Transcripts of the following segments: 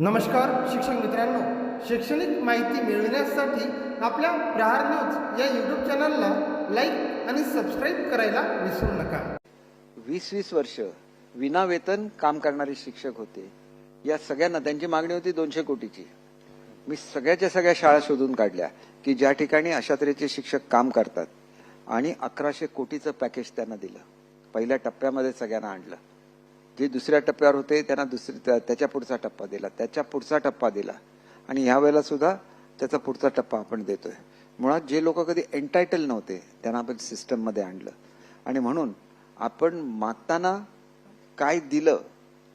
नमस्कार शिक्षक मित्रांनो. शैक्षणिक माहिती मिळविण्यासाठी आपल्या प्रहार न्यूज या यूट्यूब चॅनलला लाईक आणि सबस्क्राईब करायला विसरू नका. वीस वीस वर्ष विनावेतन काम करणारे शिक्षक होते. या सगळ्यांना त्यांची मागणी होती दोनशे कोटीची. मी सगळ्याच्या सगळ्या शाळा शोधून काढल्या की ज्या ठिकाणी अशा तऱ्हेचे शिक्षक काम करतात आणि अकराशे कोटीचं पॅकेज त्यांना दिलं. पहिल्या टप्प्यामध्ये सगळ्यांना आणलं. जे दुसऱ्या टप्प्यावर होते त्यांना दुसरी त्या- त्याच्या पुढचा टप्पा दिला. त्याच्या पुढचा टप्पा दिला. आणि ह्या वेळेला सुद्धा त्याचा पुढचा टप्पा आपण देतोय. मुळात जे लोक कधी एन्टायटल नव्हते त्यांना आपण सिस्टममध्ये आणलं. आणि म्हणून आपण मागताना काय दिलं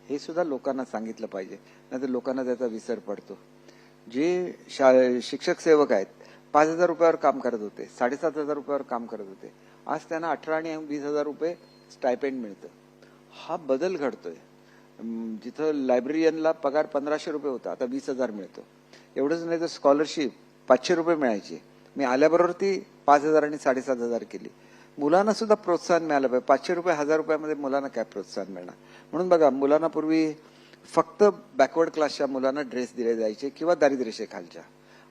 हे सुद्धा लोकांना सांगितलं पाहिजे. नाहीतर लोकांना त्याचा विसर पडतो. जे शा शिक्षक सेवक आहेत पाच हजार रुपयावर काम करत होते साडेसात हजार रुपयावर काम करत होते. आज त्यांना अठरा आणि वीस हजार रुपये स्टायपेंड मिळतं. हा बदल घडतोय. जिथं लायब्ररियनला पगार पंधराशे रुपये होता आता वीस हजार मिळतो. एवढंच नाही तर स्कॉलरशिप पाचशे रुपये मिळायची. मी आल्याबरोबर ती पाच हजार आणि साडेसात हजार केली. मुलांना सुद्धा प्रोत्साहन मिळालं पाहिजे. पाचशे रुपये हजार रुपयामध्ये मुलांना काय प्रोत्साहन मिळणार? म्हणून बघा मुलांना पूर्वी फक्त बॅकवर्ड क्लासच्या मुलांना ड्रेस दिले जायचे किंवा दारिद्र्यरेषेखालच्या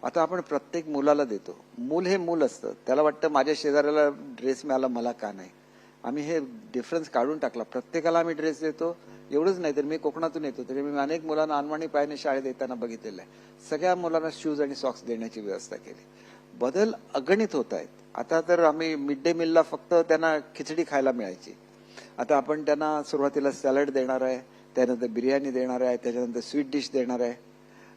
आता आपण प्रत्येक मुलाला देतो. मूल हे मूल असतं. त्याला वाटतं माझ्या शेजाऱ्याला ड्रेस मिळाला मला का नाही? आम्ही हे डिफरन्स काढून टाकला. प्रत्येकाला आम्ही ड्रेस देतो. एवढंच नाही तर मी कोकणातून येतो. तरी मी अनेक मुलांना अनवाणी पायाने शाळेत येताना बघितलेलं आहे. सगळ्या मुलांना शूज आणि सॉक्स देण्याची व्यवस्था केली. बदल अगणित होत आहेत. आता तर आम्ही मिड डे मिलला फक्त त्यांना खिचडी खायला मिळायची. आता आपण त्यांना सुरुवातीला सॅलड देणार आहे. त्यानंतर बिर्याणी देणार आहे. त्याच्यानंतर स्वीट डिश देणार आहे.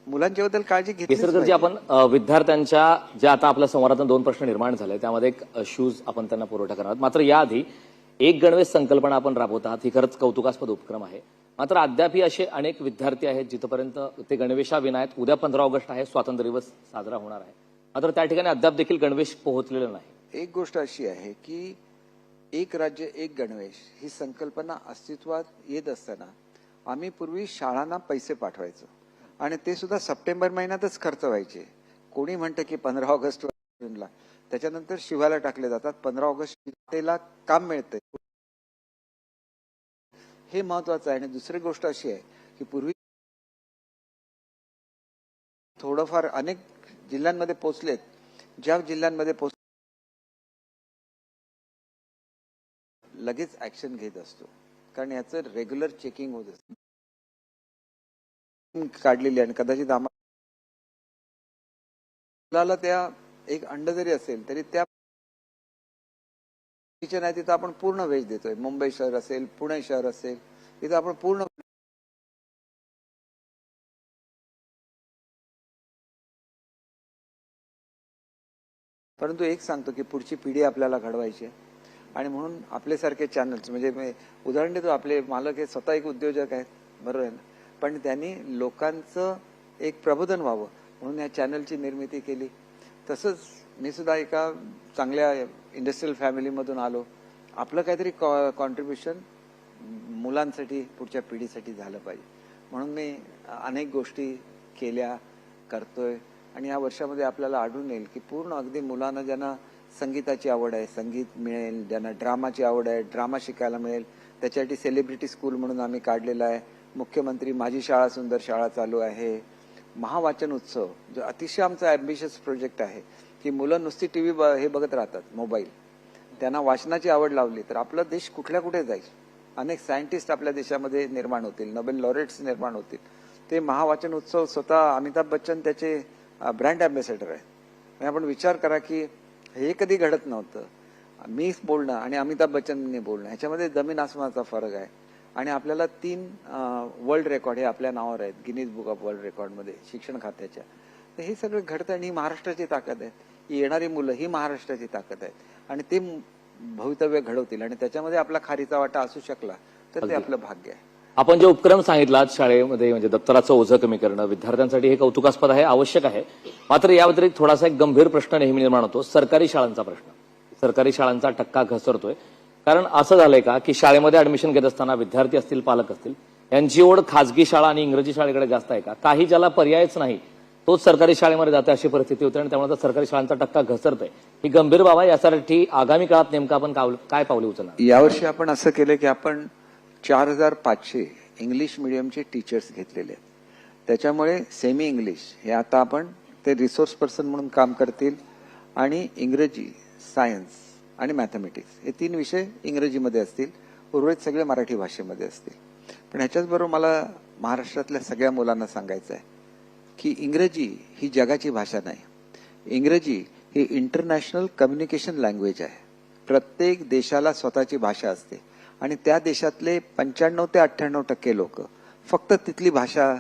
मुलांच्या बद्दल काळजी घेतली आपण विद्यार्थ्यांच्या ज्या आता आपल्या संवादातून दोन प्रश्न निर्माण झाले त्यामध्ये एक शूज आपण त्यांना पुरवठा करणार. मात्र याआधी एक गणवेश संकल्पना आपण राबवत आहात ही खरंच कौतुकास्पद उपक्रम आहे. मात्र अद्यापही असे अनेक विद्यार्थी आहेत जिथपर्यंत ते गणवेशाविना आहेत उद्या पंधरा ऑगस्ट आहे स्वातंत्र्य दिवस साजरा होणार आहे. मात्र त्या ठिकाणी अद्याप देखील गणवेश पोहोचलेला नाही. एक गोष्ट अशी आहे की एक राज्य एक गणवेश ही संकल्पना अस्तित्वात येत असताना आम्ही पूर्वी शाळांना पैसे पाठवायचो. आणि ते सुद्धा सप्टेंबर महिन्यातच खर्च व्हायचे. कोणी म्हणतं की पंधरा ऑगस्ट जूनला त्याच्यानंतर शिवायला टाकले जातात. पंधरा ऑगस्ट काम मिळतंय. हे महत्वाचं आहे. आणि दुसरी गोष्ट अशी आहे की पूर्वी थोडंफार अनेक जिल्ह्यांमध्ये पोचलेत ज्या जिल्ह्यांमध्ये पोच लगेच ऍक्शन घेत असतो. कारण याचं रेग्युलर चेकिंग होत असतं. काढलेली आणि कदाचित आम्हाला मुलाला त्या एक अंड जरी असेल तरी त्या किचन आहे तिथं आपण पूर्ण व्हेज देतोय. मुंबई शहर असेल पुणे शहर असेल तिथं आपण पूर्ण परंतु एक सांगतो की पुढची पिढी आपल्याला घडवायची आहे. आणि म्हणून आपल्यासारखे चॅनल्स म्हणजे उदाहरण देतो आपले मालक हे स्वतः एक उद्योजक आहेत बरोबर आहे ना? पण त्यांनी लोकांचं एक प्रबोधन व्हावं. म्हणून या चॅनलची निर्मिती केली. तसंच मी सुद्धा एका चांगल्या इंडस्ट्रीयल फॅमिलीमधून आलो. आपलं काहीतरी कॉ कॉन्ट्रीब्युशन मुलांसाठी पुढच्या पिढीसाठी झालं पाहिजे. म्हणून मी अनेक गोष्टी केल्या करतोय. आणि या वर्षामध्ये आपल्याला आढळून येईल की पूर्ण अगदी मुलांना ज्यांना संगीताची आवड आहे संगीत मिळेल ज्यांना ड्रामाची आवड आहे ड्रामा शिकायला मिळेल त्याच्यासाठी सेलिब्रिटी स्कूल म्हणून आम्ही काढलेला आहे. मुख्यमंत्री माझी शाळा सुंदर शाळा चालू आहे. महावाचन उत्सव जो अतिशय आमचा ॲम्बिशियस प्रोजेक्ट आहे की मुलं नुसती टी व्ही हे बघत राहतात मोबाईल त्यांना वाचनाची आवड लावली तर आपला देश कुठल्या कुठे जाईल? अनेक सायंटिस्ट आपल्या देशामध्ये निर्माण होतील नोबेल लॉरेट्स निर्माण होतील. ते महावाचन उत्सव स्वतः अमिताभ बच्चन त्याचे ब्रँड अँबॅसेडर आहेत. आणि आपण विचार करा की हे कधी घडत नव्हतं. मी बोलणं आणि अमिताभ बच्चनने बोलणं ह्याच्यामध्ये जमीन आसमानाचा फरक आहे. आणि आपल्याला तीन वर्ल्ड रेकॉर्ड हे आपल्या नावावर आहेत. गिनीज बुक ऑफ वर्ल्ड रेकॉर्डमध्ये शिक्षण खात्याच्या. तर हे सगळं घडतं आणि ही महाराष्ट्राची ताकद आहे. ही येणारी मुलं ही महाराष्ट्राची ताकद आहे आणि ते भवितव्य घडवतील आणि त्याच्यामध्ये आपला खारीचा वाटा असू शकला तर ते आपलं भाग्य आहे. आपण जे उपक्रम सांगितलात शाळेमध्ये म्हणजे दप्तराचं ओझं कमी करणं विद्यार्थ्यांसाठी हे कौतुकास्पद आहे आवश्यक आहे. मात्र या व्यतिरिक्त थोडासा एक गंभीर प्रश्न नेहमी निर्माण होतो सरकारी शाळांचा प्रश्न. सरकारी शाळांचा टक्का घसरतोय. कारण असं झालंय का की शाळेमध्ये ऍडमिशन घेत असताना विद्यार्थी असतील पालक असतील यांची ओढ खाजगी शाळा आणि इंग्रजी शाळेकडे जास्त आहे का? काही ज्याला पर्यायच नाही तोच सरकारी शाळेमध्ये जाते अशी परिस्थिती होते आणि त्यामुळे आता सरकारी शाळांचा टक्का घसरतोय. ही गंभीर बाब आहे यासाठी आगामी काळात नेमकं आपण काय पावले उचलणार? यावर्षी आपण असं केलं की आपण चार हजार पाचशे इंग्लिश मिडियमचे टीचर्स घेतलेले आहेत. त्याच्यामुळे सेमी इंग्लिश हे आता आपण ते रिसोर्स पर्सन म्हणून काम करतील आणि इंग्रजी सायन्स आणि मॅथमॅटिक्स हे तीन विषय इंग्रजीमध्ये असतील उर्वरित सगळे मराठी भाषेमध्ये असतील. पण ह्याच्याचबरोबर मला महाराष्ट्रातल्या सगळ्या मुलांना सांगायचं आहे की इंग्रजी ही जगाची भाषा नाही. इंग्रजी ही इंटरनॅशनल कम्युनिकेशन लँग्वेज आहे. प्रत्येक देशाला स्वतःची भाषा असते. आणि त्या देशातले पंच्याण्णव ते अठ्ठ्याण्णव टक्के लोक फक्त तिथली भाषा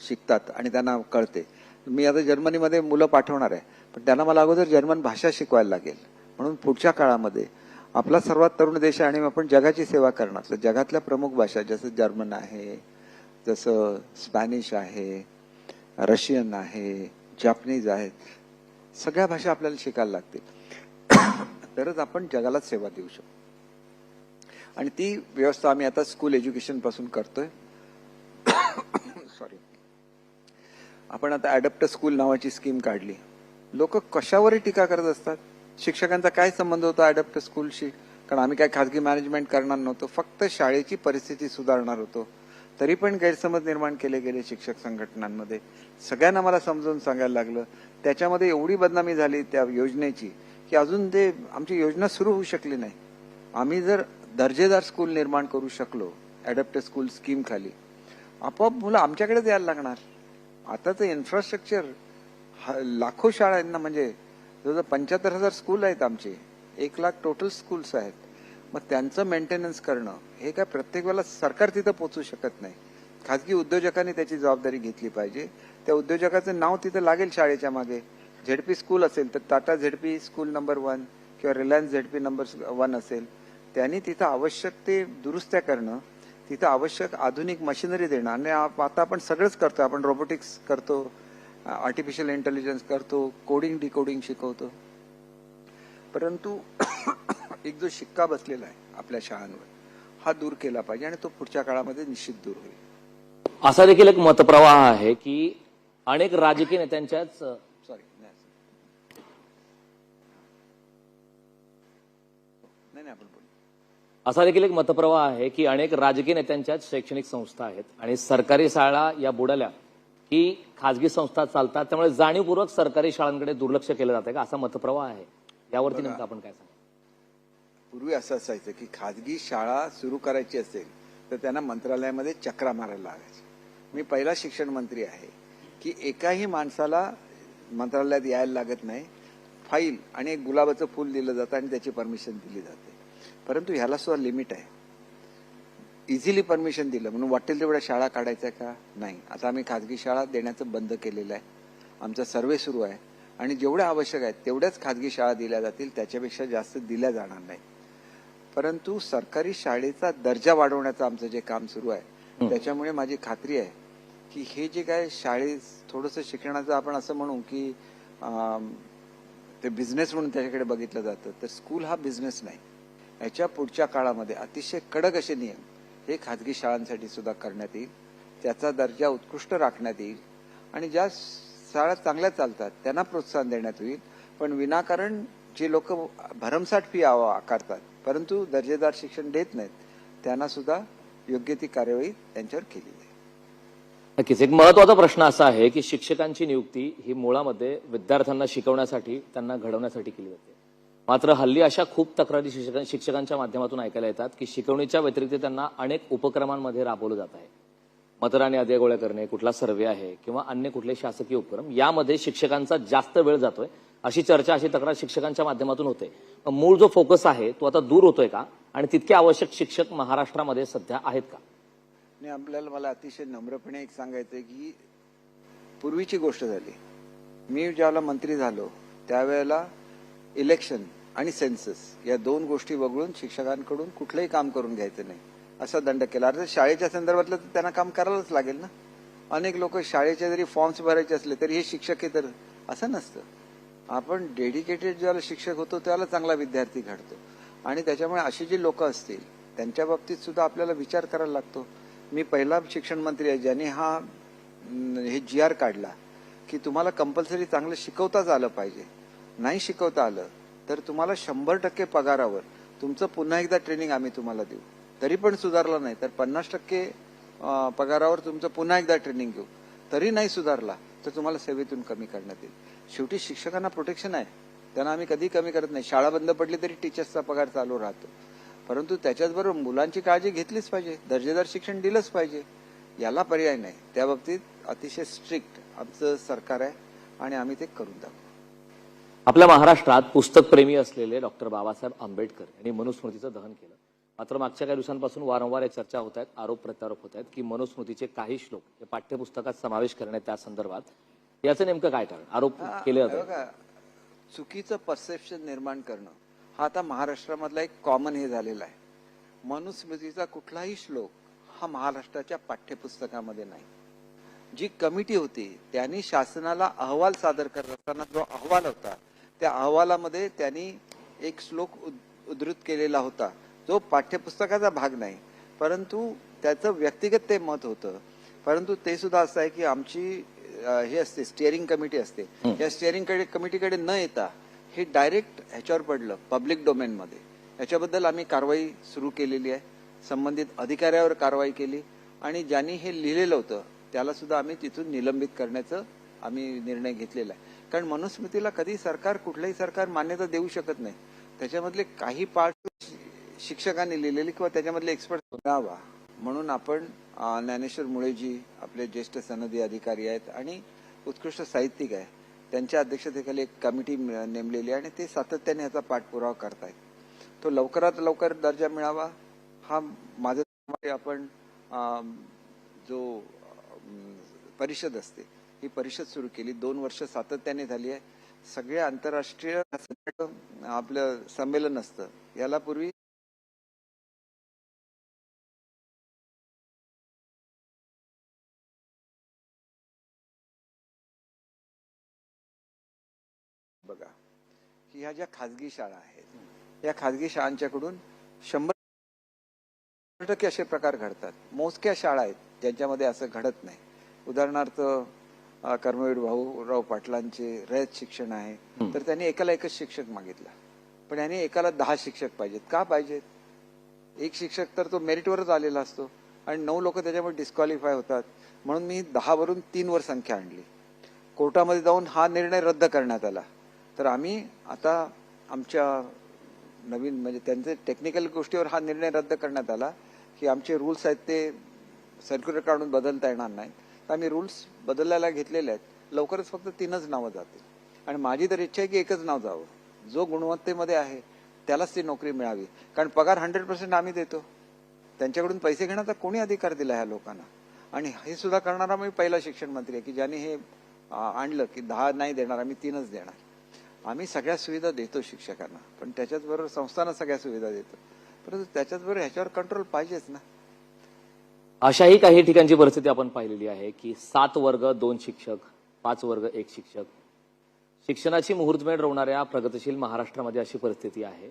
शिकतात आणि त्यांना कळते. मी आता जर्मनीमध्ये मुलं पाठवणार आहे पण त्यांना मला अगोदर जर्मन भाषा शिकवायला लागेल. म्हणून पुढच्या काळामध्ये आपला सर्वात तरुण देश आहे आणि आपण जगाची सेवा करणार. तर जगातल्या प्रमुख भाषा जसं जर्मन आहे जसं स्पॅनिश आहे रशियन आहे जापनीज आहेत सगळ्या भाषा आपल्याला शिकायला लागतील. तरच आपण जगाला सेवा देऊ शकतो आणि ती व्यवस्था आम्ही आता स्कूल एज्युकेशनपासून करतोय. सॉरी आपण आता अडॅप्ट स्कूल नावाची स्कीम काढली. लोक कशावरही टीका करत असतात. शिक्षकांचा काय संबंध होता अडॅप्ट स्कूलशी कारण आम्ही काय खाजगी मॅनेजमेंट करणार नव्हतो. फक्त शाळेची परिस्थिती सुधारणार होतो. तरी पण गैरसमज निर्माण केले गेले शिक्षक संघटनांमध्ये. सगळ्यांना मला समजावून सांगायला लागलं. त्याच्यामध्ये एवढी बदनामी झाली त्या योजनेची की अजून ते आमची योजना सुरू होऊ शकली नाही. आम्ही जर दर्जेदार स्कूल निर्माण करू शकलो अडॅप्ट स्कूल स्कीम खाली आपोआप मुलं आमच्याकडेच यायला लागणार. आताचं इन्फ्रास्ट्रक्चर लाखो शाळांना म्हणजे जवळजवळ पंच्याहत्तर हजार स्कूल आहेत आमचे एक लाख टोटल स्कूल्स आहेत. मग त्यांचं मेंटेनन्स करणं हे काय प्रत्येक वेळेला सरकार तिथं पोचू शकत नाही. खाजगी उद्योजकांनी त्याची जबाबदारी घेतली पाहिजे. त्या उद्योजकाचं नाव तिथं लागेल शाळेच्या मागे. झेडपी स्कूल असेल तर Tata ZP school number one किंवा रिलायन्स झेडपी नंबर वन असेल. त्यांनी तिथं आवश्यक ते दुरुस्त्या करणं तिथं आवश्यक आधुनिक मशिनरी देणं. आणि आता आपण सगळंच करतो आपण रोबोटिक्स करतो आर्टिफिशियल इंटेलिजन्स करतो कोडिंग डिकोडिंग शिकवतो. परंतु एक जो शिक्का बसलेला आहे आपल्या शाळांवर हा दूर केला पाहिजे आणि तो पुढच्या काळामध्ये निश्चित दूर होईल. असा देखील एक मतप्रवाह आहे की अनेक राजकीय नेत्यांच्याच सॉरी नाही नाही आपण बोलू. असा देखील एक मतप्रवाह आहे की अनेक राजकीय नेत्यांच्याच शैक्षणिक संस्था आहेत आणि सरकारी शाळा या बुडाल्या की खाजगी संस्था चालतात त्यामुळे जाणीवपूर्वक सरकारी शाळांकडे दुर्लक्ष केलं जातं का? असा मतप्रवाह आहे. यावरती नेमकं आपण काय सांगा? पूर्वी असं असायचं की खाजगी शाळा सुरू करायची असेल तर त्यांना मंत्रालयामध्ये चक्रा मारायला लागायची. मी पहिला शिक्षण मंत्री आहे की एकाही माणसाला मंत्रालयात यायला लागत नाही. फाईल आणि एक गुलाबाचं फूल दिलं जातं आणि त्याची परमिशन दिली जाते. परंतु ह्याला सुद्धा लिमिट आहे. इझिली परमिशन दिलं. म्हणून वाटेल तेवढ्या शाळा काढायच्या का? नाही. आता आम्ही खाजगी शाळा देण्याचं बंद केलेलं आहे. आमचा सर्वे सुरू आहे. आणि जेवढ्या आवश्यक आहेत तेवढ्याच खाजगी शाळा दिल्या जातील त्याच्यापेक्षा जास्त दिल्या जाणार नाही. परंतु सरकारी शाळेचा दर्जा वाढवण्याचं आमचं जे काम सुरू आहे त्याच्यामुळे माझी खात्री आहे की हे जे काय शाळेत थोडंसं शिक्षणाचं आपण असं म्हणू की ते बिझनेस म्हणून त्याच्याकडे बघितलं जातं तर स्कूल हा बिझनेस नाही. याच्या पुढच्या काळामध्ये अतिशय कडक असे नियम हे खाजगी शाळांसाठी सुद्धा करण्यात येईल. त्याचा दर्जा उत्कृष्ट राखण्यात येईल. आणि ज्या शाळा चांगल्या चालतात त्यांना प्रोत्साहन देण्यात येईल. पण विनाकारण जे लोक भरमसाठ फी आव- आकारतात परंतु दर्जेदार शिक्षण देत नाहीत त्यांना सुद्धा योग्य ती कार्यवाही त्यांच्यावर केली जाईल. नक्कीच. एक महत्त्वाचा प्रश्न असा आहे की शिक्षकांची नियुक्ती ही मुळामध्ये विद्यार्थ्यांना शिकवण्यासाठी त्यांना घडवण्यासाठी केली जाते. मात्र हल्ली अशा खूप तक्रारी शिक्षक शिक्षकांच्या माध्यमातून ऐकायला येतात की शिकवणीच्या व्यतिरिक्त त्यांना अनेक उपक्रमांमध्ये राबवलं जात आहे. मतदान याद्या गोळ्या करणे कुठला सर्वे आहे किंवा अन्य कुठले शासकीय उपक्रम यामध्ये शिक्षकांचा जास्त वेळ जातोय अशी चर्चा अशी तक्रार शिक्षकांच्या माध्यमातून होते. मूळ जो फोकस आहे तो आता दूर होतोय का? आणि तितके आवश्यक शिक्षक महाराष्ट्रामध्ये सध्या आहेत का? आणि आपल्याला मला अतिशय नम्रपणे एक सांगायचंय की पूर्वीची गोष्ट झाली. मी ज्यावेळेला मंत्री झालो त्यावेळेला इलेक्शन आणि सेन्सस या दोन गोष्टी वगळून शिक्षकांकडून कुठलंही काम करून घ्यायचं नाही. असा दंड केला. अर्थात शाळेच्या संदर्भातलं तर त्यांना काम करायलाच लागेल ना? अनेक लोक शाळेचे जरी फॉर्म्स भरायचे असले तरी हे शिक्षक तर असं नसतं. आपण डेडिकेटेड ज्याला शिक्षक होतो त्याला चांगला विद्यार्थी घडतो. आणि त्याच्यामुळे अशी जी लोक असतील त्यांच्या बाबतीत सुद्धा आपल्याला विचार करायला लागतो. मी पहिला शिक्षण मंत्री आहे ज्याने हा हे जी आर काढला की तुम्हाला कंपल्सरी चांगलं शिकवताच आलं पाहिजे. नाही शिकवता आलं तर तुम्हाला शंभर टक्के पगारावर तुमचं पुन्हा एकदा ट्रेनिंग आम्ही तुम्हाला देऊ. तरी पण सुधारलं नाही तर पन्नास टक्के पगारावर तुमचं पुन्हा एकदा ट्रेनिंग घेऊ. तरी नाही सुधारला तर तुम्हाला सेवेतून कमी करण्यात येईल. शेवटी शिक्षकांना प्रोटेक्शन आहे. त्यांना आम्ही कधी कमी करत नाही. शाळा बंद पडली तरी टीचर्सचा पगार चालू राहतो. परंतु त्याच्याचबरोबर मुलांची काळजी घेतलीच पाहिजे. दर्जेदार शिक्षण दिलंच पाहिजे. याला पर्याय नाही. त्या बाबतीत अतिशय स्ट्रिक्ट आमचं सरकार आहे आणि आम्ही ते करून दाखवू. आपल्या महाराष्ट्रात पुस्तकप्रेमी असलेले डॉक्टर बाबासाहेब आंबेडकर यांनी मनुस्मृतीचं दहन केलं. मात्र मागच्या काही दिवसांपासून वारंवार या चर्चा होत आहेत आरोप प्रत्यारोप होत आहेत की मनुस्मृतीचे काही श्लोक हे पाठ्यपुस्तकात समावेश करण्यात त्या संदर्भात याचं नेमकं काय कारण? आरोप केले जातात चुकीचं परसेप्शन निर्माण करणं हा आता महाराष्ट्रामधला एक कॉमन हे झालेला आहे. मनुस्मृतीचा कुठलाही श्लोक हा महाराष्ट्राच्या पाठ्यपुस्तकामध्ये नाही. जी कमिटी होती त्यांनी शासनाला अहवाल सादर करत असताना जो अहवाल होता त्या अहवालामध्ये त्यांनी एक श्लोक उद- उद्धृत केलेला होता. जो पाठ्यपुस्तकाचा भाग नाही परंतु त्याचं व्यक्तिगत ते मत होतं. परंतु ते सुद्धा असं आहे की आमची हे असते स्टिअरिंग कमिटी असते. या स्टिअरिंग कमिटीकडे न येता हे डायरेक्ट ह्याच्यावर पडलं पब्लिक डोमेनमध्ये याच्याबद्दल आम्ही कारवाई सुरू केलेली आहे. संबंधित अधिकाऱ्यावर कारवाई केली आणि ज्यांनी हे लिहिलेलं होतं त्याला सुद्धा आम्ही तिथून निलंबित करण्याचं आम्ही निर्णय घेतलेला आहे. कारण मनुस्मृतीला कधी सरकार कुठलंही सरकार मान्यता देऊ शकत नाही. त्याच्यामधले काही पार्ट शिक्षकांनी लिहिलेले किंवा त्याच्यामधले एक्सपर्ट मिळावा म्हणून आपण ज्ञानेश्वर मुळेजी आपले ज्येष्ठ सनदी अधिकारी आहेत आणि उत्कृष्ट साहित्यिक आहे. त्यांच्या अध्यक्षतेखाली एक कमिटी नेमलेली आहे आणि ते सातत्याने याचा पाठपुरावा करतायत. तो लवकरात लवकर दर्जा मिळावा हा माझं आपण जो परिषद असते ही परिषद सुरू केली. दोन वर्ष सातत्याने झाली आहे. सगळे आंतरराष्ट्रीय आपलं संमेलन असतं. याला पूर्वी बघा की ह्या ज्या खाजगी शाळा आहेत या खाजगी शाळांच्याकडून शंभर टक्के असे प्रकार घडतात. मोजक्या शाळा आहेत ज्यांच्यामध्ये असं घडत नाही. उदाहरणार्थ कर्मवीर भाऊराव पाटलांचे रयत शिक्षण आहे. तर त्यांनी एकाला एकच शिक्षक मागितला. पण यांनी एकाला दहा शिक्षक पाहिजेत. का पाहिजेत? एक शिक्षक तर तो मेरिटवरच आलेला असतो. आणि नऊ लोक त्याच्यामुळे डिस्क्वालिफाय होतात. म्हणून मी दहा वरून तीन वर संख्या आणली. कोर्टामध्ये जाऊन हा निर्णय रद्द करण्यात आला. तर आम्ही आता आमच्या नवीन म्हणजे त्यांचे टेक्निकल गोष्टीवर हा निर्णय रद्द करण्यात आला की आमचे रूल्स आहेत ते सर्क्युलर काढून बदलता येणार नाही तर आम्ही रूल्स बदलायला घेतलेले आहेत. लवकरच फक्त तीनच नावं जातील. आणि माझी तर इच्छा आहे की एकच नाव जावं. जो गुणवत्तेमध्ये आहे त्यालाच ती नोकरी मिळावी. कारण पगार हंड्रेड पर्सेंट आम्ही देतो. त्यांच्याकडून पैसे घेण्याचा कोणी अधिकार दिला ह्या लोकांना? आणि हे सुद्धा करणारा मी पहिला शिक्षण मंत्री आहे की ज्याने हे आणलं की दहा नाही देणार आम्ही तीनच देणार. आम्ही सगळ्या सुविधा देतो शिक्षकांना. पण त्याच्याचबरोबर संस्थांना सगळ्या सुविधा देतो. परंतु त्याच्याचबरोबर ह्याच्यावर कंट्रोल पाहिजेच ना. अशाही काही ठिकाणची परिस्थिती आपण पाहिलेली आहे की सात वर्ग दोन शिक्षक पाच वर्ग एक शिक्षक. शिक्षणाची मुहूर्तमेढ रोवणाऱ्या प्रगतशील महाराष्ट्रामध्ये अशी परिस्थिती आहे.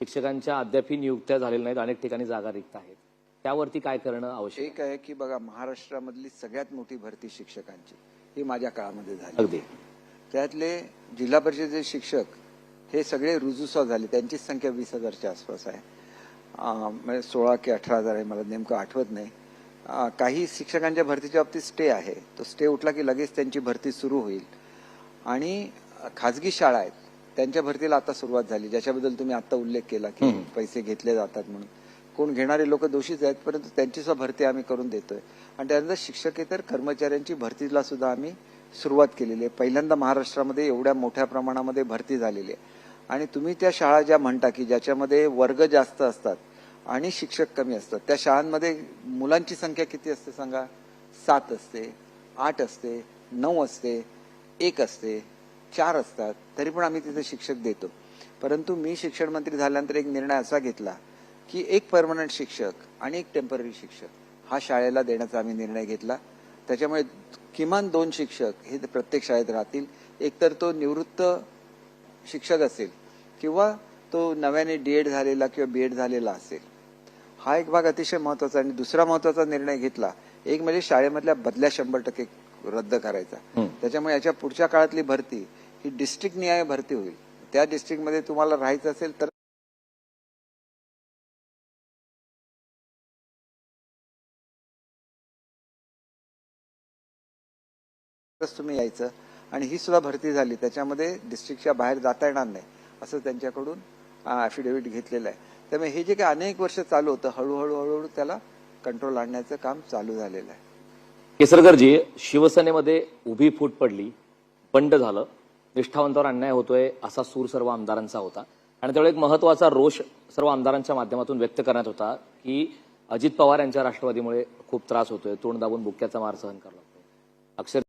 शिक्षकांच्या अद्यापही नियुक्त्या झालेल्या नाहीत अनेक ठिकाणी जागा रिक्त आहेत. त्यावरती काय करणं आवश्यक एक आहे की बघा महाराष्ट्रामधली सगळ्यात मोठी भरती शिक्षकांची ही माझ्या काळामध्ये झाली. अगदी. त्यातले जिल्हा परिषदेचे शिक्षक हे सगळे रुजूसा झाले. त्यांची संख्या वीस हजारच्या आसपास आहे. म्हणजे सोळा की अठरा हजार आहे मला नेमकं आठवत नाही. काही शिक्षकांच्या भरतीच्या बाबतीत स्टे आहे. तो स्टे उठला की लगेच त्यांची भरती सुरू होईल. आणि खाजगी शाळा आहेत त्यांच्या भरतीला आता सुरुवात झाली ज्याच्याबद्दल तुम्ही आता उल्लेख केला की पैसे घेतले जातात म्हणून. कोण घेणारे लोक दोषीच आहेत परंतु त्यांची सुद्धा भरती आम्ही करून देतोय. आणि त्यानंतर शिक्षकेतर कर्मचाऱ्यांची भरतीला सुद्धा आम्ही सुरुवात केलेली आहे. पहिल्यांदा महाराष्ट्रामध्ये एवढ्या मोठ्या प्रमाणामध्ये भरती झालेली आहे. आणि तुम्ही त्या शाळा ज्या म्हणता की ज्याच्यामध्ये वर्ग जास्त असतात आणि शिक्षक कमी असतात त्या शाळांमध्ये मुलांची संख्या किती असते सांगा? सात असते आठ असते नऊ असते एक असते चार असतात. तरी पण आम्ही तिथे शिक्षक देतो. परंतु मी शिक्षण मंत्री झाल्यानंतर एक निर्णय असा घेतला की एक परमनंट शिक्षक आणि एक टेंपररी शिक्षक हा शाळेला देण्याचा आम्ही निर्णय घेतला. त्याच्यामुळे किमान दोन शिक्षक हे प्रत्येक शाळेत राहतील. एकतर तो निवृत्त शिक्षक असेल किंवा तो नव्याने डी एड झालेला किंवा बी एड झालेला असेल. हा एक भाग अतिशय महत्त्वाचा आणि दुसरा महत्त्वाचा निर्णय घेतला एक म्हणजे शाळेमधल्या बदल्या शंभर टक्के रद्द करायचा. त्याच्यामुळे याच्या पुढच्या काळातली भरती ही डिस्ट्रिक्ट निहाय भरती होईल. त्या डिस्ट्रिक्टमध्ये तुम्हाला राहायचं असेल तर तुम्ही यायचं. आणि ही सुद्धा भरती झाली. त्याच्यामध्ये डिस्ट्रिक्टच्या बाहेर जाता येणार नाही असं त्यांच्याकडून ॲफिडेव्हिट घेतलेलं आहे. त्यामुळे हे जे काही अनेक वर्ष चालू होतं हळूहळू हळूहळू त्याला कंट्रोल आणण्याचं काम चालू झालेलं आहे. केसरकरजी शिवसेनेमध्ये उभी फूट पडली बंड झालं निष्ठावंतावर अन्याय होतोय असा सूर सर्व आमदारांचा होता. आणि त्यावेळी एक महत्त्वाचा रोष सर्व आमदारांच्या माध्यमातून व्यक्त करण्यात होता की अजित पवार यांच्या राष्ट्रवादीमुळे खूप त्रास होतोय तोंड दाबून बुक्क्याचा मार सहन करावा लागतोय. अक्षर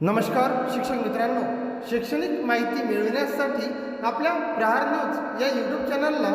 नमस्कार शिक्षक मित्रांनो. शैक्षणिक माहिती मिळविण्यासाठी आपल्या प्रहार न्यूज या यूट्यूब चॅनलला